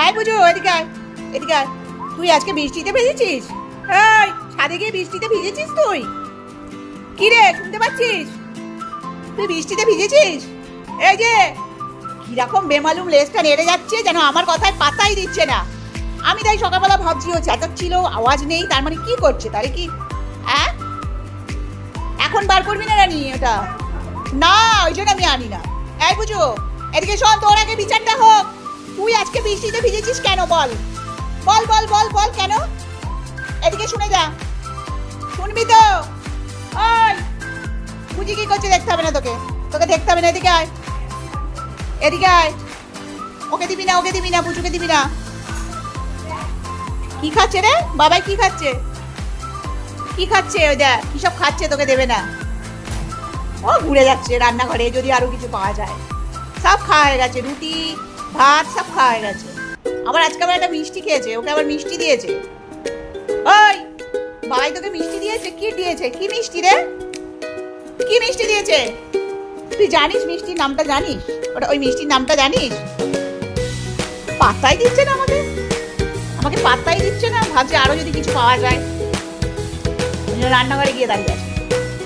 আয় বুঝু, এদিকে এদিকে আয়। তুই আজকে বৃষ্টিতে ভিজেছিস? এই, ছাদে গিয়ে বৃষ্টিতে ভিজেছিস তুই? কি রে, শুনতে পাচ্ছিস? তুই বৃষ্টিতে ভিজেছিস? এই যে, কীরকম বেমালুম লেজটা নেড়ে যাচ্ছে যেন আমার কথায় পাতাই দিচ্ছে না। আমি তাই সকালবেলা ভাবছি, ও চেঁচাচ্ছিল আওয়াজ নেই, তার মানে কি করছে? তাহলে কি হ্যাঁ? এখন বার করবি না রানি ওটা না, ওই জন্য আমি আনি না। এই বুঝো, এদিকে শোন, তোর আগে বিচারটা হোক। তুই আজকে বৃষ্টিতে ভিজেছিস কেন বল? বল বল বল বল কেন? এদিকে শুনে যা। শুনবি তো? ওই বুঝি কি করছে দেখতে হবে না তোকে। তোকে দেখতে হবে না, এদিকে আয়। এদিকে আয়। ওকে দিবি না, ওকে দিবি না, বুঝুকে দিবি না। কি খাচ্ছে রে? বাবাই কি খাচ্ছে? কি খাচ্ছে? ওই দেখ, কি সব খাচ্ছে তোকে দেবে না। ও ঘুরে যাচ্ছে রান্নাঘরে, যদি আরও কিছু পাওয়া যায়। সব খাওয়া হয়ে গেছে, রুটি ভাত সব খাওয়া গেছে। আবার আজকে আবার একটা মিষ্টি খেয়েছে, ওকে আবার মিষ্টি দিয়েছে। ওই বাবাই তোকে মিষ্টি দিয়েছে? কি দিয়েছে? কি মিষ্টি রে? কি মিষ্টি দিয়েছে? তুই জানিস মিষ্টির নামটা জানিস? ওটা ওই মিষ্টির নামটা জানিস? পাত্তাই দিচ্ছে না আমাকে। আমাকে পাত্তাই দিচ্ছে না, ভাবছি আরও যদি কিছু পাওয়া যায়। রান্নাঘরে গিয়ে দাঁড়িয়ে আছে।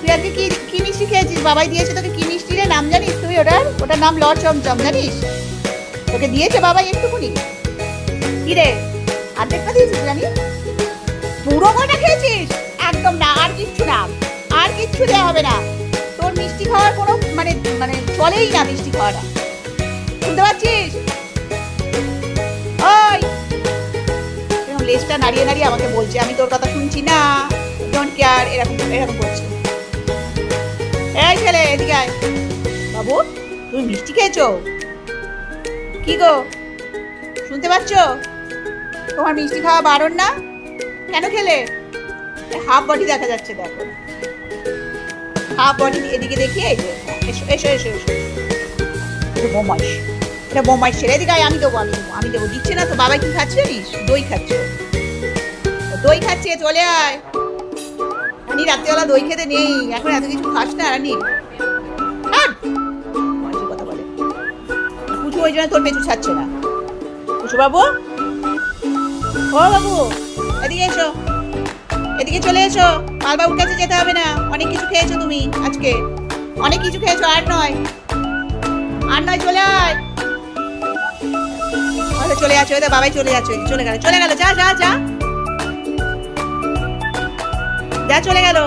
তুই আজকে কি কি মিষ্টি খেয়েছিস? বাবাই দিয়েছে তোকে কি মিষ্টি রে? নাম জানিস তুই ওটার? ওটার নাম ল চমচম, জানিস? তোকে দিয়েছে বাবাই একটুকুনি। কি রে অর্ধেকটা দিয়েছিস জানি পুরো কটা খেয়েছিস? একদম না, আর কিচ্ছু না। আর কিচ্ছু দেওয়া হবে না। তোর মিষ্টি খাওয়ার কোনো মানে মানে চলেই না মিষ্টি খাওয়াটা। শুনতে পাচ্ছিস ওই! লেজটা নাড়িয়ে নাড়িয়ে আমাকে বলছে, আমি তোর কথা শুনছি না। ডোন্ট কেয়ার এরকম এরকম করছে। এই ছেলে, এদিকে বাবু, তুমি মিষ্টি খেয়েছো? কি গো? শুনতে পাচ্ছ? তোমার মিষ্টি খাওয়া বারণ না? কেন খেলে? হাফ বডি দেখা যাচ্ছে দেখো। হাফ বডি এদিকে দেখি এই যে হ্যাঁ, এসো এসো এসো। বোমাইশ। এটা বোমাইশ ছেলে। এদিকে আমি দেবো আমি দেবো আমি দেবো। দিচ্ছে না তো বাবা কি খাচ্ছে জানিস? দই খাচ্ছে। দই খাচ্ছে চলে আয়। রানি রাত্রিবেলা দই খেতে নেই। এখন এত কিছু খাস না রানি। ওই জন্য তোর পেছু ছাড়ছে না। বাবু ও বাবু, এদিকে এসো। এদিকে চলে এসো। পালবাবুর কাছে যেতে হবে না। অনেক কিছু খেয়েছো তুমি আজকে। অনেক কিছু খেয়েছো, আর নয়। আর নয়, চলে আয়। চলে যাচ্ছে তো বাবাই চলে যাচ্ছে, চলে গেল চলে গেল, যা যা যা। যা, চলে গেল।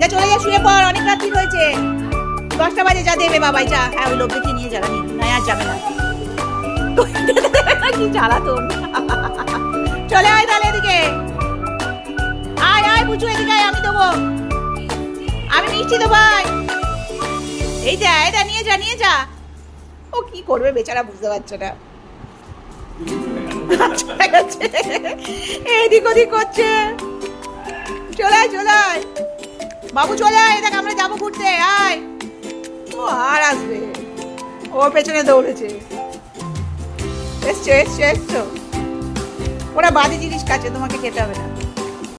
যা, চলে যা শুয়ে পড়, অনেক রাত্রি হয়েছে। দশটা বাজে, যা, দেবে বাবাই, যা। হ্যাঁ ওই লোক নিয়ে যাবে না আর যাবে না। কি জ্বালাতন চলে আয় তাহলে এদিকে। আয় আয় বুঝু এদিকে আমি দেবো। আমি মিষ্টি দেবো এই যা এটা নিয়ে যা নিয়ে যা। ও কি করবে বেচারা বুঝতে পারছে না। এদিক ওদিক করছে চলে আয় চলে আয়। বাবু, চলে আয়, দেখ, আমরা যাব ঘুরতে, আয়। ও আর আসবে। ও পেছনে দৌড়েছে। এসছো এসছো এসছো। ওরা বাজে জিনিস কাছে তোমাকে খেতে হবে না।